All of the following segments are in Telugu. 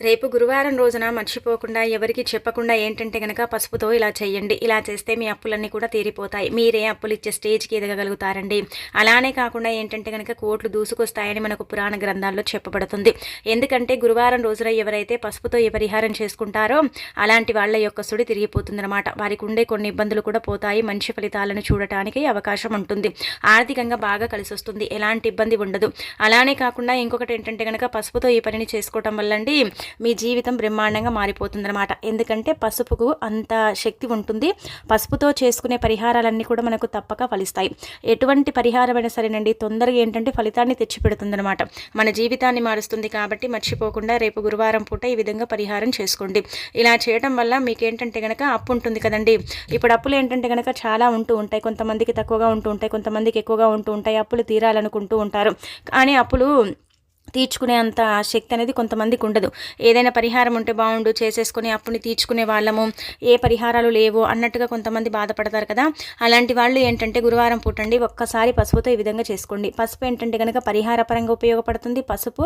రేపు గురువారం రోజున మర్చిపోకుండా ఎవరికి చెప్పకుండా ఏంటంటే గనక పసుపుతో ఇలా చేయండి. ఇలా చేస్తే మీ అప్పులన్నీ కూడా తీరిపోతాయి. మీరే అప్పులు ఇచ్చే స్టేజ్కి ఎదగగలుగుతారండి. అలానే కాకుండా ఏంటంటే గనక కోట్లు దూసుకొస్తాయని మనకు పురాణ గ్రంథాల్లో చెప్పబడుతుంది. ఎందుకంటే గురువారం రోజున ఎవరైతే పసుపుతో ఏ పరిహారం చేసుకుంటారో అలాంటి వాళ్ళ యొక్క సుడి తిరిగిపోతుందన్నమాట. వారికి ఉండే కొన్ని ఇబ్బందులు కూడా పోతాయి. మంచి ఫలితాలను చూడటానికి అవకాశం ఉంటుంది. ఆర్థికంగా బాగా కలిసి వస్తుంది ఎలాంటి ఇబ్బంది ఉండదు. అలానే కాకుండా ఇంకొకటి ఏంటంటే గనక పసుపుతో ఈ పనిని చేసుకోవటం వల్లండి మీ జీవితం బ్రహ్మాండంగా మారిపోతుందన్నమాట. ఎందుకంటే పసుపుకు అంత శక్తి ఉంటుంది. పసుపుతో చేసుకునే పరిహారాలన్నీ కూడా మనకు తప్పక ఫలిస్తాయి. ఎటువంటి పరిహారమైనా సరేనండి తొందరగా ఏంటంటే ఫలితాన్ని తెచ్చిపెడుతుందనమాట మన జీవితాన్ని మారుస్తుంది కాబట్టి మర్చిపోకుండా రేపు గురువారం పూట ఈ విధంగా పరిహారం చేసుకోండి. ఇలా చేయడం వల్ల మీకు ఏంటంటే కనుక అప్పు ఉంటుంది కదండి. ఇప్పుడు అప్పులు ఏంటంటే కనుక చాలా ఉంటూ ఉంటాయి. కొంతమందికి తక్కువగా ఉంటూ ఉంటాయి. కొంతమందికి ఎక్కువగా ఉంటూ ఉంటాయి. అప్పులు తీరాలనుకుంటూ ఉంటారు. కానీ అప్పులు తీర్చుకునే అంత శక్తి అనేది కొంతమందికి ఉండదు. ఏదైనా పరిహారం ఉంటే బాగుండు చేసేసుకుని అప్పుని తీర్చుకునే వాళ్ళము ఏ పరిహారాలు లేవు అన్నట్టుగా కొంతమంది బాధపడతారు కదా. అలాంటి వాళ్ళు ఏంటంటే గురువారం పూటండి ఒక్కసారి పసుపుతో ఈ విధంగా చేసుకోండి. పసుపు ఏంటంటే కనుక పరిహార పరంగా ఉపయోగపడుతుంది పసుపు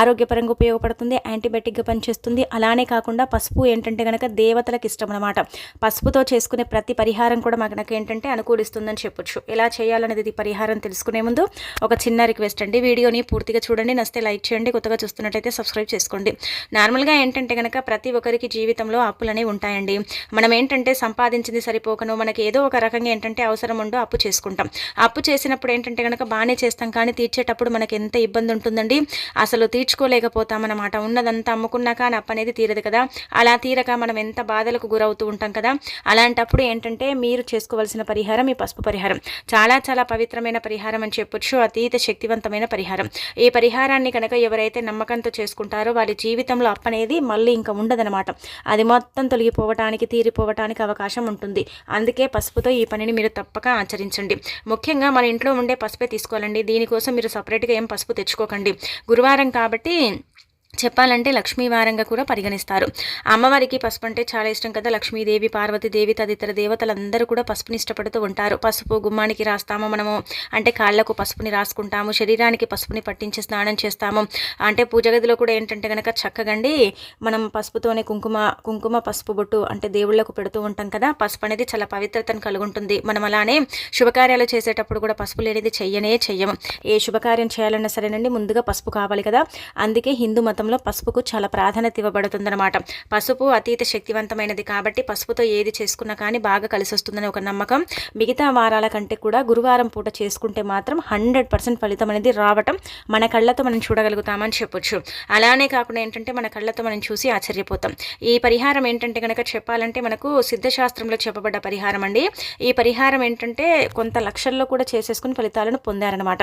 ఆరోగ్యపరంగా ఉపయోగపడుతుంది యాంటీబయాటిక్గా పనిచేస్తుంది. అలానే కాకుండా పసుపు ఏంటంటే కనుక దేవతలకు ఇష్టం అనమాట పసుపుతో చేసుకునే ప్రతి పరిహారం కూడా మనకు ఏంటంటే అనుకూలిస్తుందని చెప్పొచ్చు. ఎలా చేయాలనేది పరిహారం తెలుసుకునే ముందు ఒక చిన్న రిక్వెస్ట్ అండి. వీడియోని పూర్తిగా చూడండి. నస్తే నచ్చితే లైక్ చేయండి కొత్తగా చూస్తున్నట్టయితే సబ్స్క్రైబ్ చేసుకోండి. నార్మల్గా ఏంటంటే కనుక ప్రతి ఒక్కరికి జీవితంలో అప్పులనేవి ఉంటాయండి. మనం ఏంటంటే సంపాదించింది సరిపోకను మనకి ఏదో ఒక రకంగా ఏంటంటే అవసరం ఉండో అప్పు చేసుకుంటాం. అప్పు చేసినప్పుడు ఏంటంటే కనుక బాగానే చేస్తాం కానీ తీర్చేటప్పుడు మనకి ఎంత ఇబ్బంది ఉంటుందండి? అసలు తీర్చుకోలేకపోతామన్నమాట ఉన్నదంతా అమ్ముకున్నా కానీ అప్పు అనేది తీరదు కదా. అలా తీరక మనం ఎంత బాధలకు గురవుతూ ఉంటాం కదా. అలాంటప్పుడు ఏంటంటే మీరు చేసుకోవాల్సిన పరిహారం ఈ పసుపు పరిహారం. చాలా చాలా పవిత్రమైన పరిహారం అని చెప్పొచ్చు. అతీత శక్తివంతమైన పరిహారం. ఈ పరిహారాన్ని పని కనుక ఎవరైతే నమ్మకంతో చేసుకుంటారో వారి జీవితంలో అప్పనేది మళ్ళీ ఇంకా ఉండదనమాట అది మొత్తం తొలగిపోవటానికి తీరిపోవటానికి అవకాశం ఉంటుంది. అందుకే పసుపుతో ఈ పనిని మీరు తప్పక ఆచరించండి. ముఖ్యంగా మన ఇంట్లో ఉండే పసుపే తీసుకోవాలండి. దీనికోసం మీరు సపరేట్గా ఏం పసుపు తెచ్చుకోకండి. గురువారం కాబట్టి చెప్పాలంటే లక్ష్మీవారంగా కూడా పరిగణిస్తారు. అమ్మవారికి పసుపు అంటే చాలా ఇష్టం కదా. లక్ష్మీదేవి పార్వతీదేవి తదితర దేవతలందరూ కూడా పసుపుని ఇష్టపడుతూ ఉంటారు. పసుపు గుమ్మానికి రాస్తాము మనము. అంటే కాళ్ళకు పసుపుని రాసుకుంటాము. శరీరానికి పసుపుని పట్టించి స్నానం చేస్తాము. అంటే పూజ గదిలో కూడా ఏంటంటే కనుక చక్కగండి మనం పసుపుతోనే కుంకుమ కుంకుమ పసుపు బొట్టు అంటే దేవుళ్ళకు పెడుతూ ఉంటాం కదా. పసుపు అనేది చాలా పవిత్రతను కలుగుంటుంది. మనం అలానే శుభకార్యాలు చేసేటప్పుడు కూడా పసుపు లేనిది చెయ్యనే చెయ్యము ఏ శుభకార్యం చేయాలన్నా సరేనండి ముందుగా పసుపు కావాలి కదా. అందుకే హిందూ మతం జీవితంలో పసుపుకు చాలా ప్రాధాన్యత ఇవ్వబడుతుందన్నమాట. పసుపు అతీత శక్తివంతమైనది కాబట్టి పసుపుతో ఏది చేసుకున్నా కానీ బాగా కలిసి వస్తుందని ఒక నమ్మకం. మిగతా వారాల కంటే కూడా గురువారం పూట చేసుకుంటే మాత్రం హండ్రెడ్ పర్సెంట్ ఫలితం అనేది రావటం మన కళ్ళతో మనం చూడగలుగుతామని చెప్పొచ్చు. అలానే కాకుండా ఏంటంటే మన కళ్ళతో మనం చూసి ఆశ్చర్యపోతాం. ఈ పరిహారం ఏంటంటే కనుక చెప్పాలంటే మనకు సిద్ధశాస్త్రంలో చెప్పబడ్డ పరిహారం అండి. ఈ పరిహారం ఏంటంటే కొంత లక్షల్లో కూడా చేసేసుకుని ఫలితాలను పొందారనమాట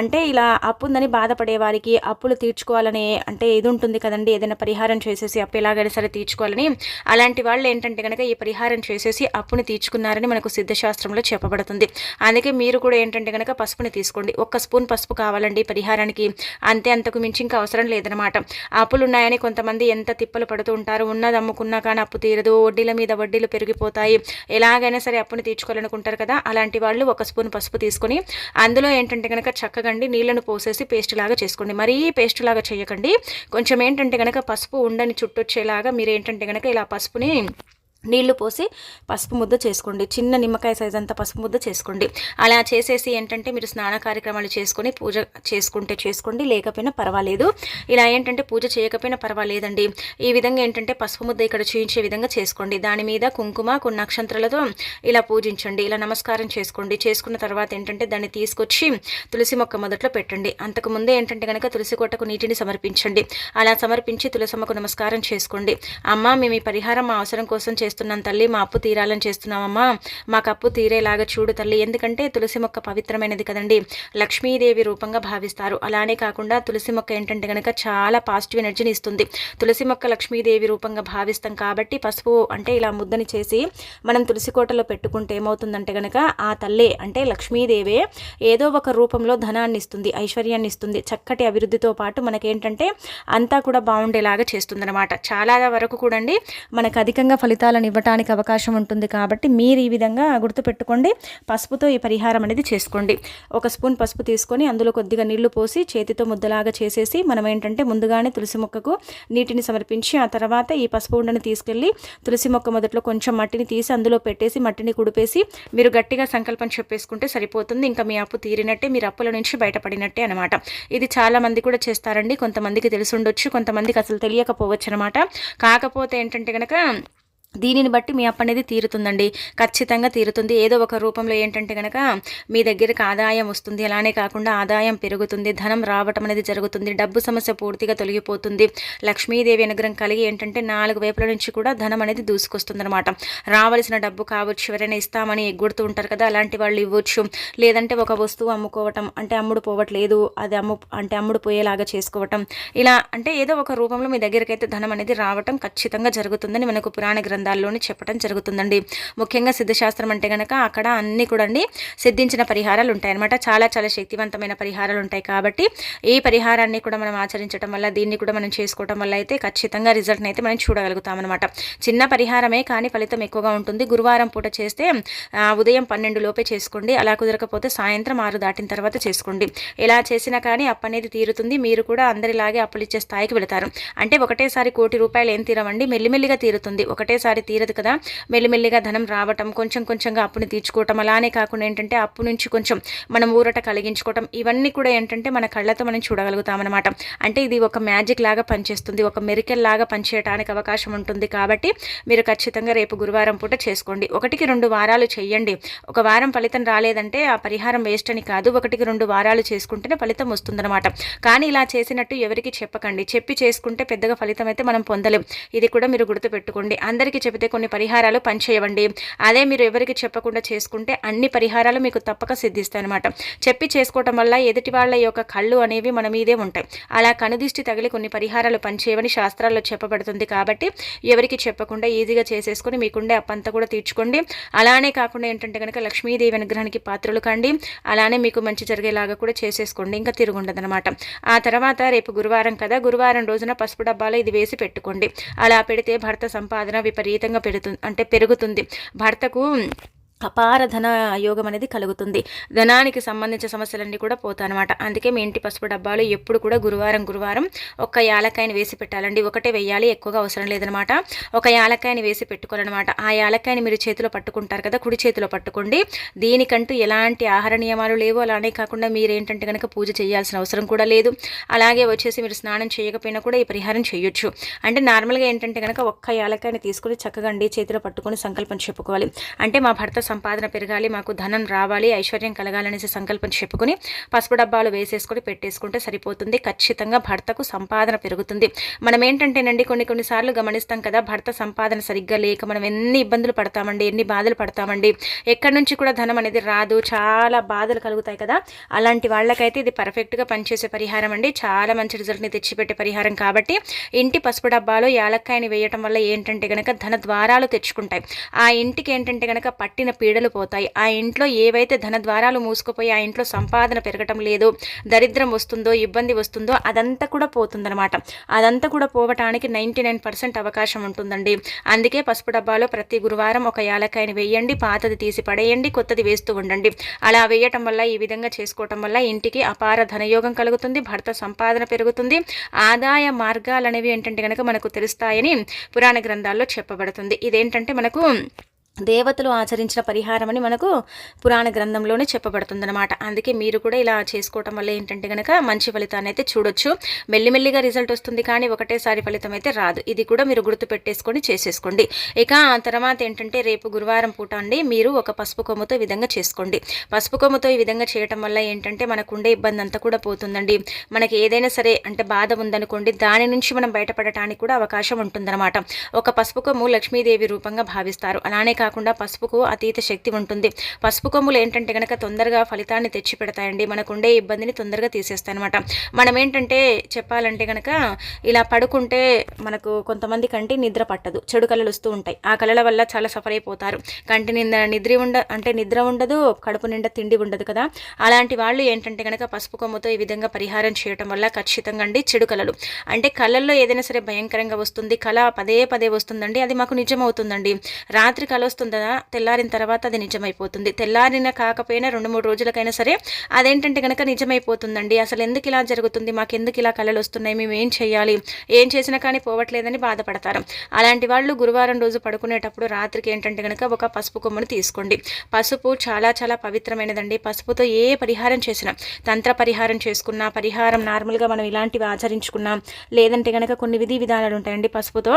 అంటే ఇలా అప్పు ఉందని బాధపడే వారికి అప్పులు తీర్చుకోవాలనే అంటే ఏది ఉంటుంది కదండి? ఏదైనా పరిహారం చేసేసి అప్పు ఎలాగైనా సరే తీర్చుకోవాలని. అలాంటి వాళ్ళు ఏంటంటే కనుక ఈ పరిహారం చేసేసి అప్పుని తీర్చుకున్నారని మనకు సిద్ధశాస్త్రంలో చెప్పబడుతుంది. అందుకే మీరు కూడా ఏంటంటే కనుక పసుపుని తీసుకోండి. ఒక్క స్పూన్ పసుపు కావాలండి పరిహారానికి. అంతే అంతకు మించి ఇంకా అవసరం లేదనమాట అప్పులు ఉన్నాయని కొంతమంది ఎంత తిప్పలు పడుతూ ఉంటారు. ఉన్నది అమ్ముకున్నా కానీ అప్పు తీరదు. వడ్డీల మీద వడ్డీలు పెరిగిపోతాయి. ఎలాగైనా సరే అప్పుని తీర్చుకోవాలనుకుంటారు కదా? అలాంటి వాళ్ళు ఒక స్పూన్ పసుపు తీసుకొని అందులో ఏంటంటే కనుక చక్కగండి నీళ్ళను పోసేసి పేస్ట్ లాగా చేసుకోండి. మరీ పేస్ట్ లాగా చేయకండి. కొంచెం ఏంటంటే కనుక పసుపు ఉండని చుట్టొచ్చేలాగా మీరు ఏంటంటే కనుక ఇలా పసుపుని నీళ్ళు పోసి పసుపు ముద్ద చేసుకోండి. చిన్న నిమ్మకాయ సైజ్ అంతా పసుపు ముద్ద చేసుకోండి. అలా చేసేసి ఏంటంటే మీరు స్నాన కార్యక్రమాలు చేసుకొని పూజ చేసుకుంటే చేసుకోండి. లేకపోయినా పర్వాలేదు. ఇలా ఏంటంటే పూజ చేయకపోయినా పర్వాలేదండి. ఈ విధంగా ఏంటంటే పసుపు ముద్ద ఇక్కడ చూయించే విధంగా చేసుకోండి. దాని మీద కుంకుమ కొన్ని నక్షత్రాలతో ఇలా పూజించండి. ఇలా నమస్కారం చేసుకోండి. చేసుకున్న తర్వాత ఏంటంటే దాన్ని తీసుకొచ్చి తులసి మొక్క మొదట్లో పెట్టండి. అంతకుముందే ఏంటంటే కనుక తులసి కొట్టకు నీటిని సమర్పించండి. అలా సమర్పించి తులసమ్మకు నమస్కారం చేసుకోండి. అమ్మ మేము ఈ పరిహారం మా అవసరం కోసం చేస్తున్నాను తల్లి మా అప్పు తీరాలని చేస్తున్నామమ్మా మాకు అప్పు తీరేలాగా చూడు తల్లి ఎందుకంటే తులసి మొక్క పవిత్రమైనది కదండి. లక్ష్మీదేవి రూపంగా భావిస్తారు. అలానే కాకుండా తులసి మొక్క ఏంటంటే కనుక చాలా పాజిటివ్ ఎనర్జీని ఇస్తుంది. తులసి మొక్క లక్ష్మీదేవి రూపంగా భావిస్తాం కాబట్టి పసుపు అంటే ఇలా ముద్దని చేసి మనం తులసి కోటలో పెట్టుకుంటే ఏమవుతుందంటే కనుక ఆ తల్లి అంటే లక్ష్మీదేవే ఏదో ఒక రూపంలో ధనాన్ని ఇస్తుంది ఐశ్వర్యాన్ని ఇస్తుంది చక్కటి అభివృద్ధితో పాటు మనకేంటంటే అంతా కూడా బాగుండేలాగా చేస్తుందన్నమాట. చాలా వరకు కూడా మనకు అధికంగా ఫలితాలను ఫలితాలను ఇవ్వటానికి అవకాశం ఉంటుంది కాబట్టి మీరు ఈ విధంగా గుర్తుపెట్టుకోండి. పసుపుతో ఈ పరిహారం అనేది చేసుకోండి. ఒక స్పూన్ పసుపు తీసుకొని అందులో కొద్దిగా నీళ్ళు పోసి చేతితో ముద్దలాగా చేసేసి మనం ఏంటంటే ముందుగానే తులసి మొక్కకు నీటిని సమర్పించి ఆ తర్వాత ఈ పసుపు ఉండని తీసుకెళ్ళి తులసి మొక్క మొదట్లో కొంచెం మట్టిని తీసి అందులో పెట్టేసి మట్టిని కుడిపేసి మీరు గట్టిగా సంకల్పం చెప్పేసుకుంటే సరిపోతుంది. ఇంకా మీ అప్పు తీరినట్టే మీరు అప్పుల నుంచి బయటపడినట్టే అనమాట ఇది చాలామంది కూడా చేస్తారండి. కొంతమందికి తెలిసి ఉండొచ్చు కొంతమందికి అసలు తెలియకపోవచ్చు అనమాట కాకపోతే ఏంటంటే కనుక దీనిని బట్టి మీ అప్పు అనేది తీరుతుందండి. ఖచ్చితంగా తీరుతుంది. ఏదో ఒక రూపంలో ఏంటంటే కనుక మీ దగ్గరికి ఆదాయం వస్తుంది. అలానే కాకుండా ఆదాయం పెరుగుతుంది. ధనం రావటం అనేది జరుగుతుంది. డబ్బు సమస్య పూర్తిగా తొలగిపోతుంది. లక్ష్మీదేవి అనుగ్రహం కలిగి ఏంటంటే నాలుగు వైపుల నుంచి కూడా ధనం అనేది దూసుకొస్తుంది అనమాట రావలసిన డబ్బు కావచ్చు ఎవరైనా ఇస్తామని ఎగ్గుడుతూ ఉంటారు కదా అలాంటి వాళ్ళు ఇవ్వచ్చు. లేదంటే ఒక వస్తువు అమ్ముకోవటం అంటే అమ్ముడు పోవట్లేదు అది అమ్ము అంటే అమ్ముడు పోయేలాగా చేసుకోవటం. ఇలా అంటే ఏదో ఒక రూపంలో మీ దగ్గరికి అయితే ధనం అనేది రావటం ఖచ్చితంగా జరుగుతుందని మనకు పురాణ గ్రంథం గ్రంథాల్లోని చెప్పడం జరుగుతుందండి. ముఖ్యంగా సిద్ధశాస్త్రం అంటే కనుక అక్కడ అన్ని కూడా అండి సిద్ధించిన పరిహారాలు ఉంటాయన్నమాట. చాలా చాలా శక్తివంతమైన పరిహారాలు ఉంటాయి కాబట్టి ఈ పరిహారాన్ని కూడా మనం ఆచరించడం వల్ల దీన్ని కూడా మనం చేసుకోవడం వల్ల అయితే ఖచ్చితంగా రిజల్ట్ని అయితే మనం చూడగలుగుతాం అనమాట చిన్న పరిహారమే కానీ ఫలితం ఎక్కువగా ఉంటుంది. గురువారం పూట చేస్తే ఉదయం పన్నెండు లోపే చేసుకోండి. అలా కుదరకపోతే సాయంత్రం ఆరు దాటిన తర్వాత చేసుకోండి. ఎలా చేసినా కానీ అప్పు అనేది తీరుతుంది. మీరు కూడా అందరిలాగే అప్పులు ఇచ్చే స్థాయికి వెళతారు. అంటే ఒకటేసారి కోటి రూపాయలు ఏం తీరవండి. మెల్లిమెల్లిగా తీరుతుంది. ఒకటేసారి ఒకేసారి తీరదు కదా. మెల్లిమెల్లిగా ధనం రావటం కొంచెం కొంచెంగా అప్పుని తీర్చుకోవటం అలానే కాకుండా ఏంటంటే అప్పు నుంచి కొంచెం మనం ఊరట కలిగించుకోవటం ఇవన్నీ కూడా ఏంటంటే మన కళ్ళతో మనం చూడగలుగుతాం అనమాట అంటే ఇది ఒక మ్యాజిక్ లాగా పనిచేస్తుంది ఒక మెరికల్ లాగా పనిచేయడానికి అవకాశం ఉంటుంది కాబట్టి మీరు ఖచ్చితంగా రేపు గురువారం పూట చేసుకోండి. ఒకటికి రెండు వారాలు చేయండి. ఒక వారం ఫలితం రాలేదంటే ఆ పరిహారం వేస్ట్ అని కాదు. ఒకటికి రెండు వారాలు చేసుకుంటేనే ఫలితం వస్తుందన్నమాట. కానీ ఇలా చేసినట్టు ఎవరికి చెప్పకండి. చెప్పి చేసుకుంటే పెద్దగా ఫలితం అయితే మనం పొందలేం. ఇది కూడా మీరు గుర్తుపెట్టుకోండి. అందరికీ చెబితే కొన్ని పరిహారాలు పనిచేయవండి. అదే మీరు ఎవరికి చెప్పకుండా చేసుకుంటే అన్ని పరిహారాలు మీకు తప్పక సిద్ధిస్తాయి అనమాట చెప్పి చేసుకోవటం వల్ల ఎదుటి వాళ్ళ యొక్క కళ్ళు అనేవి మన మీదే ఉంటాయి. అలా కనుదిష్టి తగిలి కొన్ని పరిహారాలు పనిచేయవని శాస్త్రాల్లో చెప్పబడుతుంది కాబట్టి ఎవరికి చెప్పకుండా ఈజీగా చేసేసుకొని మీకుండే అప్పంతా కూడా తీర్చుకోండి. అలానే కాకుండా ఏంటంటే కనుక లక్ష్మీదేవి అనుగ్రహానికి పాత్రలు కండి. అలానే మీకు మంచి జరిగేలాగా కూడా చేసేసుకోండి. ఇంకా తిరుగుండదనమాట ఆ తర్వాత రేపు గురువారం కదా. గురువారం రోజున పసుపు డబ్బాలో ఇది వేసి పెట్టుకోండి. అలా పెడితే భర్త సంపాదన విపరీత విపరీతంగా పెడుతుంది అంటే పెరుగుతుంది. భర్తకు అపార ధన యోగం అనేది కలుగుతుంది. ధనానికి సంబంధించిన సమస్యలన్నీ కూడా పోతాయన్నమాట. అందుకే మీ ఇంటి పసుపు డబ్బాలు ఎప్పుడు కూడా గురువారం గురువారం ఒక యాలకాయని వేసి పెట్టాలండి. ఒకటే వెయ్యాలి ఎక్కువగా అవసరం లేదనమాట ఒక యాలకాయని వేసి పెట్టుకోవాలన్నమాట. ఆ యాలకాయని మీరు చేతిలో పట్టుకుంటారు కదా కుడి చేతిలో పట్టుకోండి. దీనికంటూ ఎలాంటి ఆహార నియమాలు లేవు. అలానే కాకుండా మీరు ఏంటంటే కనుక పూజ చేయాల్సిన అవసరం కూడా లేదు. అలాగే వచ్చేసి మీరు స్నానం చేయకపోయినా కూడా ఈ పరిహారం చేయొచ్చు. అంటే నార్మల్గా ఏంటంటే కనుక ఒక్క యాలకాయని తీసుకుని చక్కగా అండి చేతిలో పట్టుకొని సంకల్పం చెప్పుకోవాలి. అంటే మా భర్త సంపాదన పెరగాలి మాకు ధనం రావాలి ఐశ్వర్యం కలగాలనేసి సంకల్పం చెప్పుకొని పసుపు డబ్బాలు వేసేసుకొని పెట్టేసుకుంటే సరిపోతుంది. ఖచ్చితంగా భర్తకు సంపాదన పెరుగుతుంది. మనం ఏంటంటేనండి కొన్ని కొన్నిసార్లు గమనిస్తాం కదా భర్త సంపాదన సరిగ్గా లేక మనం ఎన్ని ఇబ్బందులు పడతామండి ఎన్ని బాధలు పడతామండి. ఎక్కడి నుంచి కూడా ధనం అనేది రాదు చాలా బాధలు కలుగుతాయి కదా. అలాంటి వాళ్ళకైతే ఇది పర్ఫెక్ట్గా పనిచేసే పరిహారం అండి. చాలా మంచి రిజల్ట్ని తెచ్చిపెట్టే పరిహారం కాబట్టి ఇంటి పసుపు డబ్బాలో యాలక్కాయని వేయటం వల్ల ఏంటంటే కనుక ధన ద్వారాలు తెచ్చుకుంటాయి. ఆ ఇంటికి ఏంటంటే కనుక పట్టిన పీడలు పోతాయి. ఆ ఇంట్లో ఏవైతే ధన ద్వారాలు మూసుకుపోయి ఆ ఇంట్లో సంపాదన పెరగటం లేదు దరిద్రం వస్తుందో ఇబ్బంది వస్తుందో అదంతా కూడా పోతుందనమాట అదంతా కూడా పోవటానికి నైంటీ నైన్ పర్సెంట్ అవకాశం ఉంటుందండి. అందుకే పసుపు డబ్బాలో ప్రతి గురువారం ఒక యాలకాయని వేయండి పాతది తీసి పడేయండి కొత్తది వేస్తూ ఉండండి. అలా వేయటం వల్ల ఈ విధంగా చేసుకోవటం వల్ల ఇంటికి అపార ధనయోగం కలుగుతుంది భర్త సంపాదన పెరుగుతుంది. ఆదాయ మార్గాలు అనేవి ఏంటంటే కనుక మనకు తెలుస్తాయని పురాణ గ్రంథాల్లో చెప్పబడుతుంది. ఇదేంటంటే మనకు దేవతలు ఆచరించిన పరిహారం అని మనకు పురాణ గ్రంథంలోనే చెప్పబడుతుందన్నమాట. అందుకే మీరు కూడా ఇలా చేసుకోవటం వల్ల ఏంటంటే కనుక మంచి ఫలితాన్ని అయితే చూడొచ్చు. మెల్లిమెల్లిగా రిజల్ట్ వస్తుంది కానీ ఒకటేసారి ఫలితం అయితే రాదు. ఇది కూడా మీరు గుర్తు పెట్టేసుకొని చేసేసుకోండి. ఇక తర్వాత ఏంటంటే రేపు గురువారం పూట అండి మీరు ఒక పసుపు కొమ్ముతో ఈ విధంగా చేసుకోండి. పసుపు కొమ్ముతో ఈ విధంగా చేయటం వల్ల ఏంటంటే మనకు ఉండే ఇబ్బంది అంతా కూడా పోతుందండి. మనకి ఏదైనా సరే అంటే బాధ ఉందనుకోండి దాని నుంచి మనం బయటపడటానికి కూడా అవకాశం ఉంటుందన్నమాట. ఒక పసుపు కొమ్ము లక్ష్మీదేవి రూపంగా భావిస్తారు. అలానే కాకుండా పసుపుకు అతీత శక్తి ఉంటుంది. పసుపు కొమ్ములు ఏంటంటే కనుక తొందరగా ఫలితాన్ని తెచ్చి పెడతాయండి మనకుండే ఇబ్బందిని తొందరగా తీసేస్తాయి అనమాట మనం ఏంటంటే చెప్పాలంటే కనుక ఇలా పడుకుంటే మనకు కొంతమంది కంటి నిద్ర పట్టదు. చెడు కళలు వస్తూ ఉంటాయి. ఆ కళల వల్ల చాలా సఫర్ అయిపోతారు. కంటి నింద నిద్ర ఉండ అంటే నిద్ర ఉండదు కడుపు నిండా తిండి ఉండదు కదా. అలాంటి వాళ్ళు ఏంటంటే కనుక పసుపు కొమ్ముతో ఈ విధంగా పరిహారం చేయటం వల్ల ఖచ్చితంగా అండి చెడు కళలు. అంటే కళల్లో ఏదైనా సరే భయంకరంగా వస్తుంది. కళ పదే పదే వస్తుందండి. అది మాకు నిజం అవుతుందండి రాత్రి కళ వస్తుందా తెల్లారిన తర్వాత అది నిజమైపోతుంది. తెల్లారిన కాకపోయినా రెండు మూడు రోజులకైనా సరే అదేంటంటే కనుక నిజమైపోతుందండి. అసలు ఎందుకు ఇలా జరుగుతుంది? మాకు ఎందుకు ఇలా కళలు వస్తున్నాయి? మేము ఏం చేయాలి? ఏం చేసినా కానీ పోవట్లేదని బాధపడతారు. అలాంటి వాళ్ళు గురువారం రోజు పడుకునేటప్పుడు రాత్రికి ఏంటంటే కనుక ఒక పసుపు కొమ్మను తీసుకోండి. పసుపు చాలా చాలా పవిత్రమైనదండి. పసుపుతో ఏ పరిహారం చేసినా తంత్ర పరిహారం చేసుకున్నా పరిహారం నార్మల్గా మనం ఇలాంటివి ఆచరించుకున్నాం లేదంటే కనుక కొన్ని విధి విధానాలు ఉంటాయండి పసుపుతో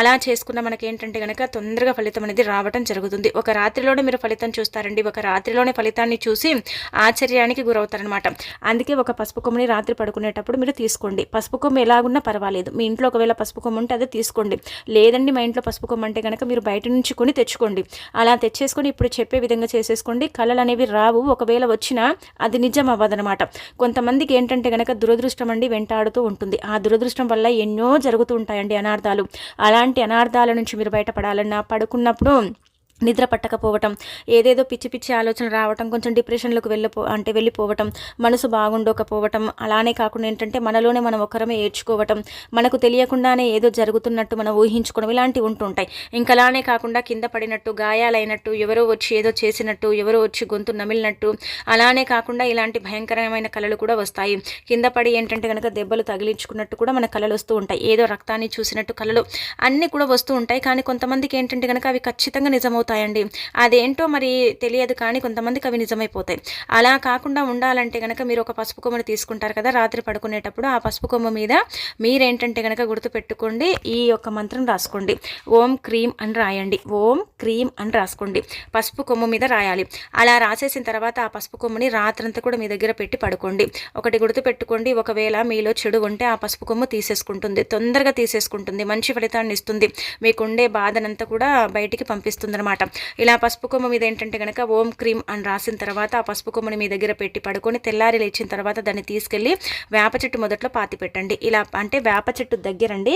అలా చేసుకున్న మనకి ఏంటంటే కనుక తొందరగా ఫలితం అనేది రావటం జరుగుతుంది. ఒక రాత్రిలోనే మీరు ఫలితం చూస్తారండి. ఒక రాత్రిలోనే ఫలితాన్ని చూసి ఆశ్చర్యానికి గురవుతారనమాట అందుకే ఒక పసుపు కొమ్మని రాత్రి పడుకునేటప్పుడు మీరు తీసుకోండి. పసుపు కొమ్మ ఎలాగున్నా పర్వాలేదు. మీ ఇంట్లో ఒకవేళ పసుపు కొమ్మ ఉంటే అదే తీసుకోండి. లేదండి మా ఇంట్లో పసుపు కొమ్మ అంటే కనుక మీరు బయట నుంచి కొని తెచ్చుకోండి. అలా తెచ్చేసుకొని ఇప్పుడు చెప్పే విధంగా చేసేసుకోండి. కళలు అనేవి రావు. ఒకవేళ వచ్చినా అది నిజం అవ్వదనమాట కొంతమందికి ఏంటంటే కనుక దురదృష్టం అండి వెంటాడుతూ ఉంటుంది. ఆ దురదృష్టం వల్ల ఎన్నో జరుగుతూ ఉంటాయండి అనార్థాలు. అలాంటి అనార్థాల నుంచి మీరు బయటపడాలన్నా పడుకున్నప్పుడు నిద్ర పట్టకపోవటం ఏదేదో పిచ్చి పిచ్చి ఆలోచన రావటం కొంచెం డిప్రెషన్లోకి వెళ్ళిపో అంటే వెళ్ళిపోవటం మనసు బాగుండకపోవటం అలానే కాకుండా ఏంటంటే మనలోనే మనం ఒకరమే ఏడ్చుకోవటం మనకు తెలియకుండానే ఏదో జరుగుతున్నట్టు మనం ఊహించుకోవడం ఇలాంటివి ఉంటుంటాయి. ఇంకా అలానే కాకుండా కింద పడినట్టు గాయాలైనట్టు ఎవరో వచ్చి ఏదో చేసినట్టు ఎవరో వచ్చి గొంతు నమిలినట్టు అలానే కాకుండా ఇలాంటి భయంకరమైన కళలు కూడా వస్తాయి. కింద పడి ఏంటంటే కనుక దెబ్బలు తగిలించుకున్నట్టు కూడా మన కళలు వస్తూ ఉంటాయి. ఏదో రక్తాన్ని చూసినట్టు కళలు అన్నీ కూడా వస్తూ ఉంటాయి. కానీ కొంతమందికి ఏంటంటే కనుక అవి ఖచ్చితంగా నిజమవుతాయి. అవుతాయండి అదేంటో మరి తెలియదు కానీ కొంతమందికి అవి నిజమైపోతాయి. అలా కాకుండా ఉండాలంటే కనుక మీరు ఒక పసుపు కొమ్మను తీసుకుంటారు కదా రాత్రి పడుకునేటప్పుడు ఆ పసుపు కొమ్మ మీద మీరేంటంటే కనుక గుర్తుపెట్టుకోండి ఈ యొక్క మంత్రం రాసుకోండి. ఓం క్రీమ్ అని రాయండి. ఓం క్రీమ్ అని రాసుకోండి. పసుపు కొమ్ము మీద రాయాలి. అలా రాసేసిన తర్వాత ఆ పసుపు కొమ్ముని రాత్రంతా కూడా మీ దగ్గర పెట్టి పడుకోండి. ఒకటి గుర్తు పెట్టుకోండి ఒకవేళ మీలో చెడు ఉంటే ఆ పసుపు కొమ్ము తీసేసుకుంటుంది. తొందరగా తీసేసుకుంటుంది. మంచి ఫలితాన్ని ఇస్తుంది. మీకుండే బాధనంతా కూడా బయటికి పంపిస్తుంది అనమాట ఇలా పసుపు కొమ్మ మీద ఏంటంటే కనుక ఓం క్రీమ్ అని రాసిన తర్వాత ఆ పసుపు కొమ్మని మీ దగ్గర పెట్టి పడుకొని తెల్లారి లేచిన తర్వాత దాన్ని తీసుకెళ్ళి వేప చెట్టు మొదట్లో పాతి పెట్టండి. ఇలా అంటే వేప చెట్టు దగ్గరండి.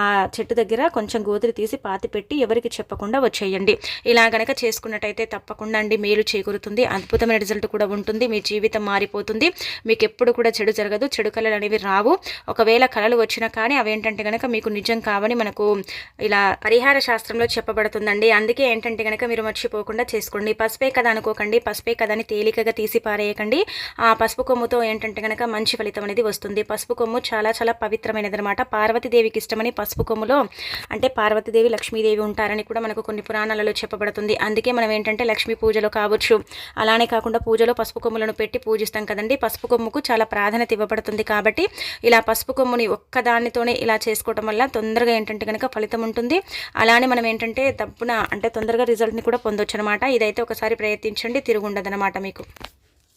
ఆ చెట్టు దగ్గర కొంచెం గోతులు తీసి పాతి పెట్టి ఎవరికి చెప్పకుండా వచ్చేయండి. ఇలా గనక చేసుకున్నట్టయితే తప్పకుండా అండి మేలు చేకూరుతుంది. అద్భుతమైన రిజల్ట్ కూడా ఉంటుంది. మీ జీవితం మారిపోతుంది. మీకు ఎప్పుడు కూడా చెడు జరగదు. చెడు కళలు అనేవి రావు. ఒకవేళ కళలు వచ్చినా కానీ అవేంటంటే కనుక మీకు నిజం కావని మనకు ఇలా పరిహార శాస్త్రంలో చెప్పబడుతుందండి. అందుకే ఏంటంటే ఉంటే కనుక మీరు మర్చిపోకుండా చేసుకోండి. పసుపే కదా అనుకోకండి. పసుపే కదా అని తేలికగా తీసి పారేయకండి. ఆ పసుపు కొమ్ముతో ఏంటంటే కనుక మంచి ఫలితం అనేది వస్తుంది. పసుపు కొమ్ము చాలా చాలా పవిత్రమైనది అనమాట పార్వతీదేవికి ఇష్టమని పసుపు కొమ్ములో అంటే పార్వతీదేవి లక్ష్మీదేవి ఉంటారని కూడా మనకు కొన్ని పురాణాలలో చెప్పబడుతుంది. అందుకే మనం ఏంటంటే లక్ష్మీ పూజలో కావచ్చు. అలానే కాకుండా పూజలో పసుపు కొమ్ములను పెట్టి పూజిస్తాం కదండి. పసుపు కొమ్ముకు చాలా ప్రాధాన్యత ఇవ్వబడుతుంది కాబట్టి ఇలా పసుపు కొమ్ముని ఒక్కదానితోనే ఇలా చేసుకోవటం వల్ల తొందరగా ఏంటంటే కనుక ఫలితం ఉంటుంది. అలానే మనం ఏంటంటే తప్పున అంటే తొందరగా రిజల్ట్ని కూడా పొందొచ్చు అనమాట ఇదైతే ఒకసారి ప్రయత్నించండి తిరుగుండదనమాట మీకు.